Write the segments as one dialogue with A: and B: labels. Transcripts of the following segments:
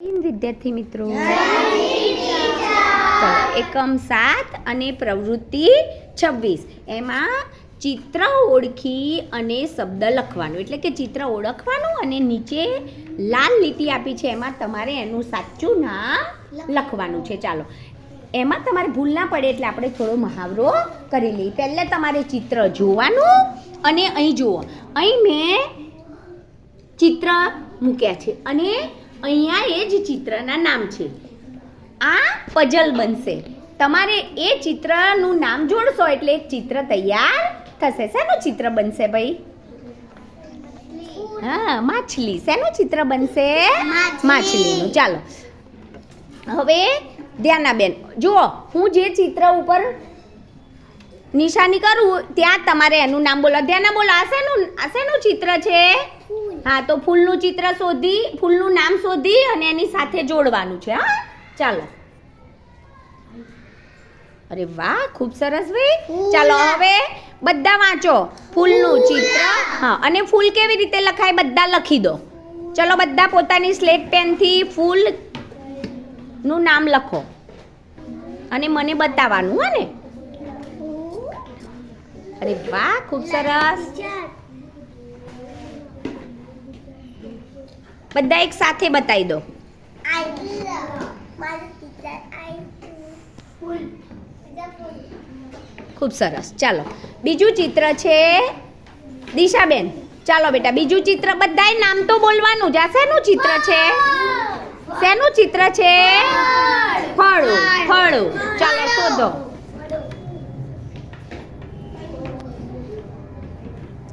A: વિદ્યાર્થી મિત્રો. એકમ સાત અને પ્રવૃત્તિ છવ્વીસ. એમાં ચિત્ર ઓળખી અને શબ્દ લખવાનું. એટલે કે ચિત્ર ઓળખવાનું અને નીચે લાલ લીટી આપી છે. એમાં તમારે એનું સાચું નામ લખવાનું છે. ચાલો. એમાં તમારે ભૂલ ના પડે એટલે આપણે થોડો મહાવરો કરી લઈએ. પહેલાં તમારે ચિત્ર જોવાનું અને અહીં જુઓ. અહીં મેં ચિત્ર મૂક્યા છે. અને અહીંયા એ જ ચિત્રના નામ છે. આ પઝલ બનશે. તમારે એ ચિત્રનું નામ જોડશો એટલે એક ચિત્ર તૈયાર થશે. શેનું ચિત્ર બનશે ભાઈ? હા માછલી. શેનું ચિત્ર બનશે? માછલીનું. ચાલો. હવે ધ્યાનાબેન જુઓ હું જે ચિત્ર ઉપર નિશાની કરું ત્યાં તમારે એનું નામ બોલો ધ્યાના બોલો આ શેનું આ શેનું ચિત્ર છે? હા તો ફૂલનું ચિત્ર શોધી ફૂલનું નામ શોધી અને એની સાથે જોડવાનું છે હા? ચાલો. અરે વાહ ખૂબ સરસ ભાઈ. ચાલો હવે બધા વાંચો. ફૂલનું ચિત્ર. હા અને ફૂલ કેવી રીતે લખાય બધા લખી દો. ચલો બધા પોતાની સ્લેટ પેનથી ફૂલનું નામ લખો. અને મને બતાવવાનું હો ને. અરે વાહ ખૂબ સરસ. બધા એક સાથે બતાવી દો. ખૂબ સરસ. ચાલો. બીજું ચિત્ર છે દિશાબેન. ચાલો બેટા બીજું ચિત્ર. બધાય નામ તો બોલવાનું જ. આ શેનું ચિત્ર છે? શેનું ચિત્ર છે? ફળું. ફળું. ચાલો શોધો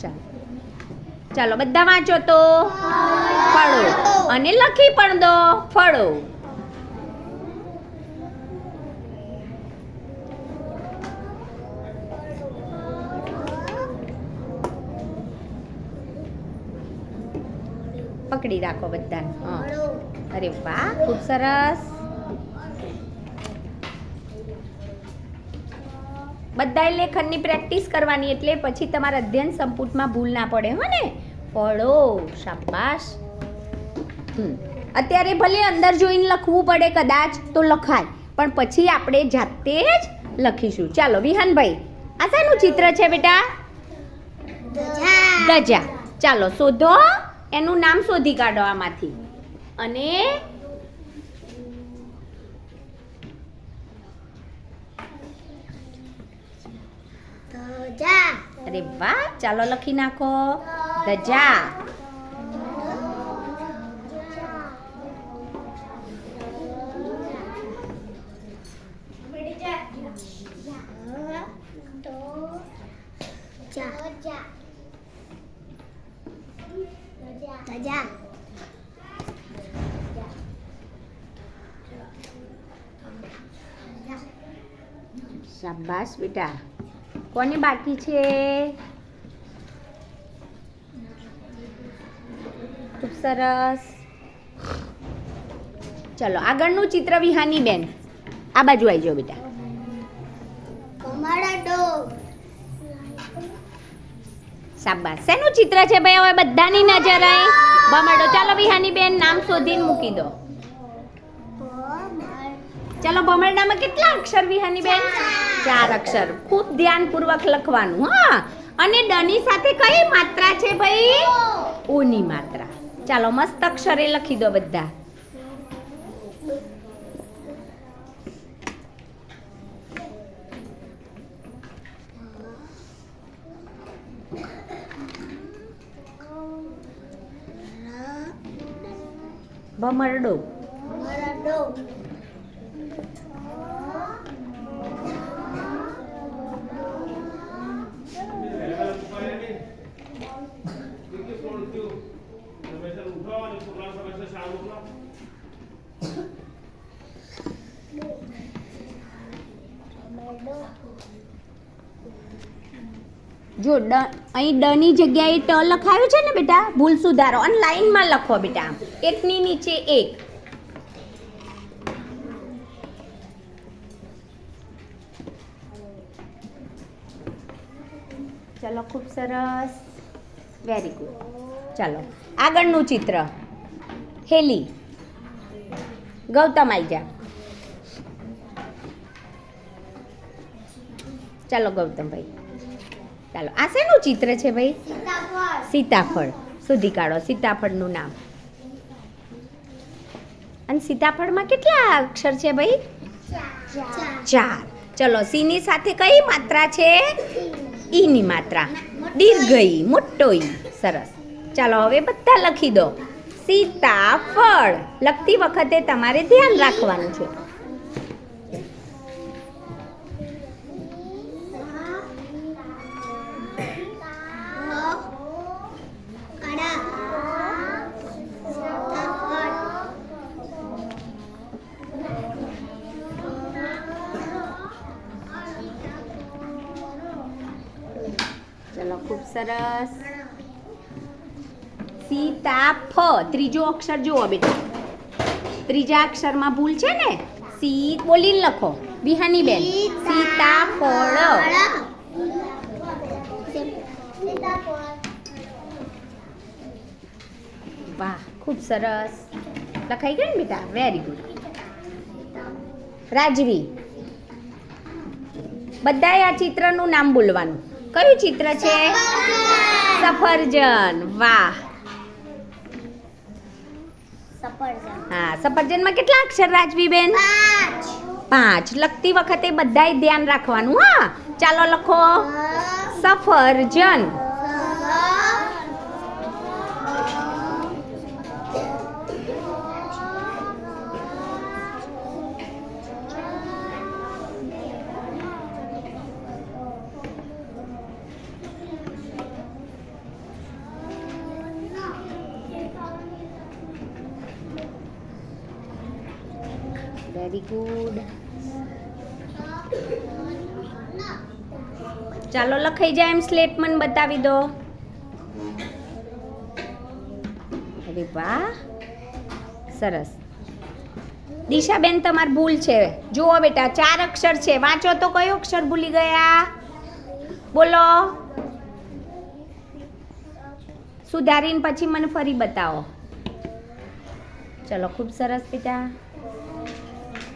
A: ચાલો ચાલો, બધા વાંચો તો. ફળો. અને લખી પણ દો. ફળો. પકડી રાખો બધાને. અરે વાહ, ખૂબ સરસ. બધાએ લેખનની પ્રેક્ટિસ કરવાની એટલે પછી તમારા અધ્યયન સંપુટમાં ભૂલ ના પડે, હો ને? ફળો શાબાશ. અત્યારે ભલે અંદર જોઈને લખવું પડે કદાચ તો લખાય પણ પછી આપણે જાતે જ લખીશું. ચાલો વિહાનભાઈ આ શાનું ચિત્ર છે બેટા? ગજા ચાલો શોધો. એનું નામ શોધી કાઢો આમાંથી. અને અરે વાહ ચાલો લખી નાખો ધજા શાબાશ બેટા કોને બાકી છે? ખૂબ સરસ. ચલો આગળનું ચિત્ર વિહાની બેન. આ બાજુ આવી જાઓ બેટા. શાબાશ. શેનું ચિત્ર છે ભાઈ? હવે બધાની નજર આવી બમાડો ચાલો વિહાની બેન નામ શોધીને મૂકી દો. ચાલો ભમરડામાં કેટલા અક્ષર વિહાની બેન? ચાર. અક્ષર. ખૂબ ધ્યાનપૂર્વક લખવાનું હા. અને ડની સાથે કઈ માત્રા છે ભાઈ? ઓની માત્રા. ચાલો મસ્ત અક્ષરે લખી દો બધા. ભમરડો જો, ડ, અહીં ડની જગ્યાએ ટ લખાયું છે ને બેટા, ભૂલ સુધારો. અને લાઈનમાં લખો બેટા. એકની નીચે એક. ચલો, ખૂબ સરસ. વેરી ગુડ ચાલો, આગળનું ચિત્ર. હેલી. ગૌતમ આવી જા. ચાલો ગૌતમભાઈ ચાલો, આ શેનું ચિત્ર છે ભાઈ? સીતાફળ. સુધી કાઢો, સીતાફળનું નામ. અને સીતાફળમાં કેટલા અક્ષર છે ભાઈ? ચાર. ચલો, સીની સાથે કઈ માત્રા છે? ઈની માત્રા. દીર્ઘ ઈ મોટો ઈ સરસ. ચાલો, હવે બધા લખી દો. સીતાફળ લખતી વખતે તમારે ધ્યાન રાખવાનું છે. ચલો ખૂબ સરસ. સીતાફ ત્રીજો અક્ષર જુઓ બેટા. ત્રીજા અક્ષરમાં ભૂલ છે ને? સી બોલીને લખો. વિહાની બેન. સીતાફળ. વાહ, ખૂબ સરસ. લખાઈ ગયું ને બેટા? વેરી ગુડ રાજવી બધાએ આ ચિત્રનું નામ બોલવાનું. કયું ચિત્ર છે? સફરજન. વાહ. હા સફરજનમાં કેટલા અક્ષર રાજવી બેન? પાંચ. લખતી વખતે બધાય ધ્યાન રાખવાનું હા. ચાલો લખો. સફરજન વેરી ચાલો લખાઈ જાય એમ સ્લેટ મને બતાવી દો. અરે વાહ, સરસ. દિશાબેન તમાર ભૂલ છે. જુઓ બેટા, ચાર અક્ષર છે. વાંચો તો કયો અક્ષર ભૂલી ગયા? બોલો. સુધારીને પછી મને ફરી બતાવો. ચલો, ખૂબ સરસ બેટા.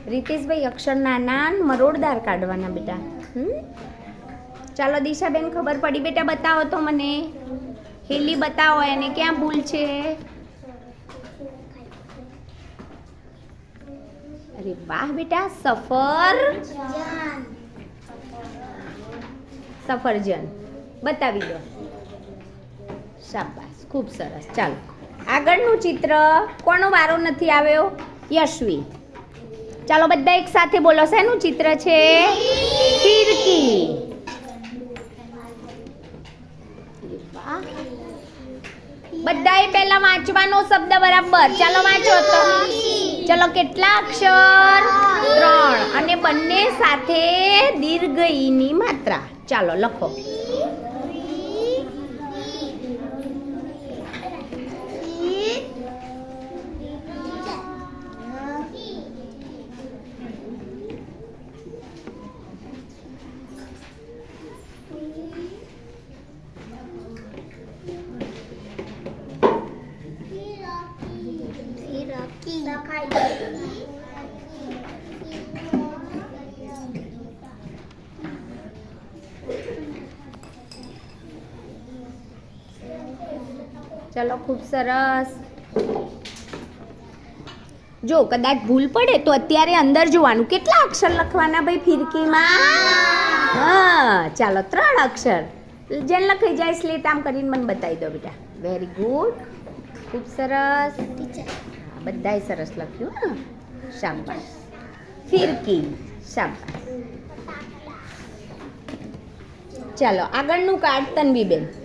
A: રીતેશભાઈ અક્ષરના નાન મરોડદાર કાઢવાના બેટા. ચાલો દિશાબેન ખબર પડી. બેટા બતાવો તો મને. હેલી બતાવો એને. ક્યાં ભૂલ છે? અરે વાહ બેટા, સફર. સફરજન. બતાવી દો. શાબાશ. ખૂબ સરસ. ચાલો. આગળનું ચિત્ર. કોનો વારો નથી આવ્યો? યશવી. ચાલો બધા એક સાથે બોલો, શેનું ચિત્ર છે? ફિરકી બધાએ પહેલા વાંચવાનો શબ્દ બરાબર. ચાલો વાંચો તો. ચલો, કેટલા અક્ષર? ત્રણ. અને બંને સાથે દીર્ઘ ઈની માત્રા. ચાલો, લખો. ચલો ખૂબ સરસ. જો, કદાચ ભૂલ પડે તો અત્યારે અંદર જોવાનું. કેટલા અક્ષર લખવાના ભાઈ ફિરકીમાં? હા, ચાલો ત્રણ અક્ષર. જેને લખાઈ જાય સ્લેટ આમ કરીને મને બતાવી દો બેટા. વેરી ગુડ ખૂબ સરસ. બધાય સરસ લખ્યું, હા. શાબાશ. ફિરકી. શાબાશ. ચાલો, આગળનું કાર્ડ તન્વીબેન. શેનું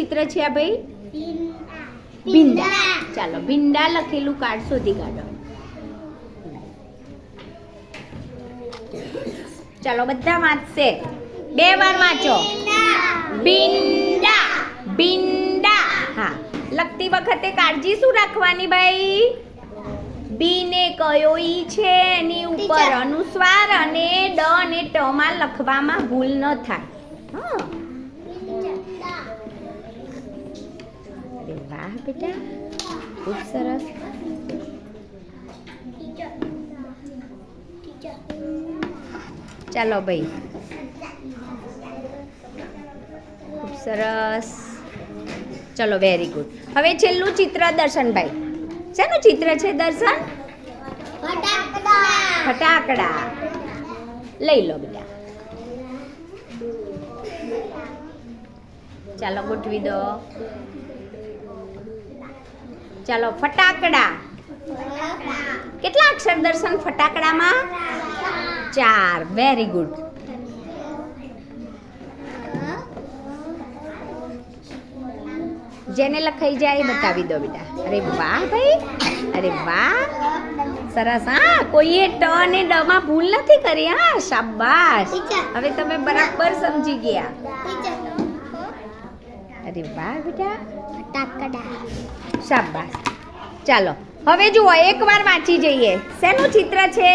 A: ચિત્ર છે આ ભાઈ? ભીંડા ચાલો ભીંડા લખેલું કાર્ડ શોધી કાઢો. ચાલો બધા વાંચશે. બે વાર વાંચો. ભીંડા ભીંડા હા. લખતી વખતે કાળજી શું રાખવાની ભાઈ? બીને કયો ઈ છે એની ઉપર અનુસ્વાર અને ડ અને ટ માં લખવામાં ભૂલ ન થાય. હા. બેટા? ખૂબ સરસ. ચાલો ભાઈ. ખૂબ સરસ. ચલો વેરી ગુડ હવે છેલ્લું ચિત્ર દર્શનભાઈ. શેનું ચિત્ર છે દર્શન? ફટાકડા. લઈ લો બેટા. ચાલો ગોઠવી દો. ચાલો, ફટાકડા. કેટલા અક્ષર દર્શન ફટાકડામાં? ચાર. વેરી ગુડ જેને લખાઈ જાય બતાવી દો બેટા. અરે વાહ ભાઈ. અરે વાહ. સરસ. હા, કોઈએ ટ અને ડ માં ભૂલ નથી કરી. હા, શાબાશ. હવે તમે બરાબર સમજી ગયા. અરે વાહ બેટા. શાબાશ. ચાલો, હવે જુઓ, એકવાર વાંચી જઈએ. શેનું ચિત્ર છે?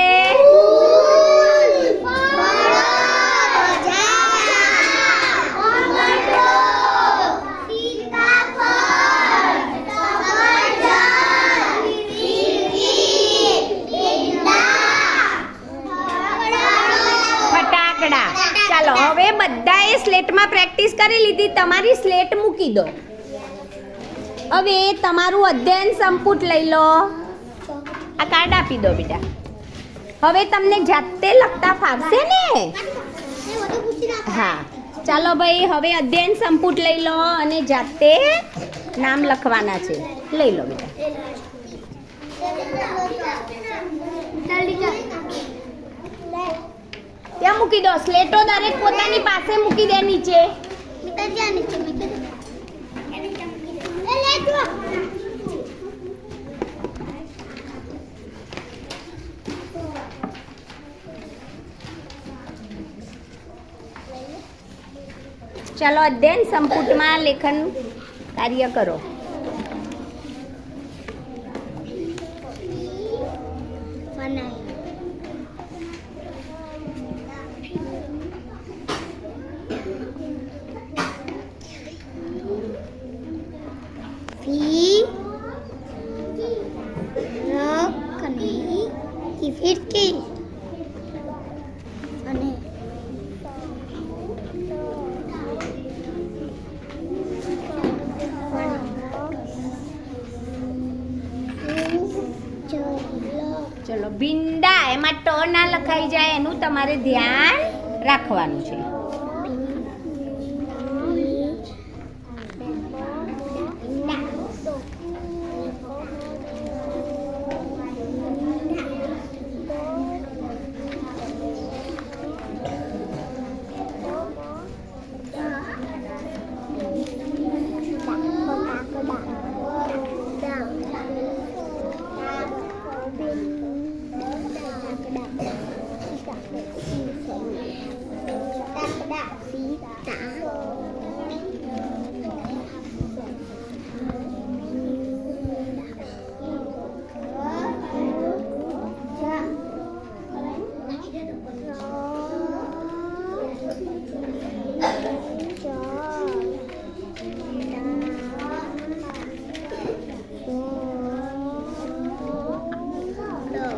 A: ચાલો, હવે બધાએ સ્લેટમાં પ્રેક્ટિસ કરી લીધી. તમારી સ્લેટ મૂકી દો. હવે તમારું અધ્યયન સંપુટ લઈ લો. આ કાર્ડ આપી દો બેટા. હવે તમને જાતે લખતા ફાવશે ને? હા. ચાલો ભાઈ, હવે અધ્યયન સંપુટ લઈ લો અને જાતે નામ લખવાના છે. લઈ લો બેટા. ત્યાં મૂકી દો. સ્લેટો દરેક પોતાની પાસે મૂકી દે નીચે. ચાલો અધ્યયન સંપુટમાં લેખન કાર્ય કરો
B: ફિરકી અને
A: ચલો ભીંડા એમાં ટ ના લખાઈ જાય એનું તમારે ધ્યાન રાખવાનું છે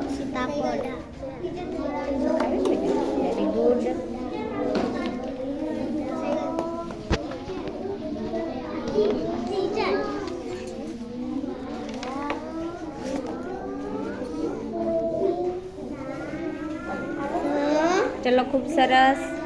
B: સીતાફળ
A: વેરી ગુડ ચલો ખૂબ સરસ.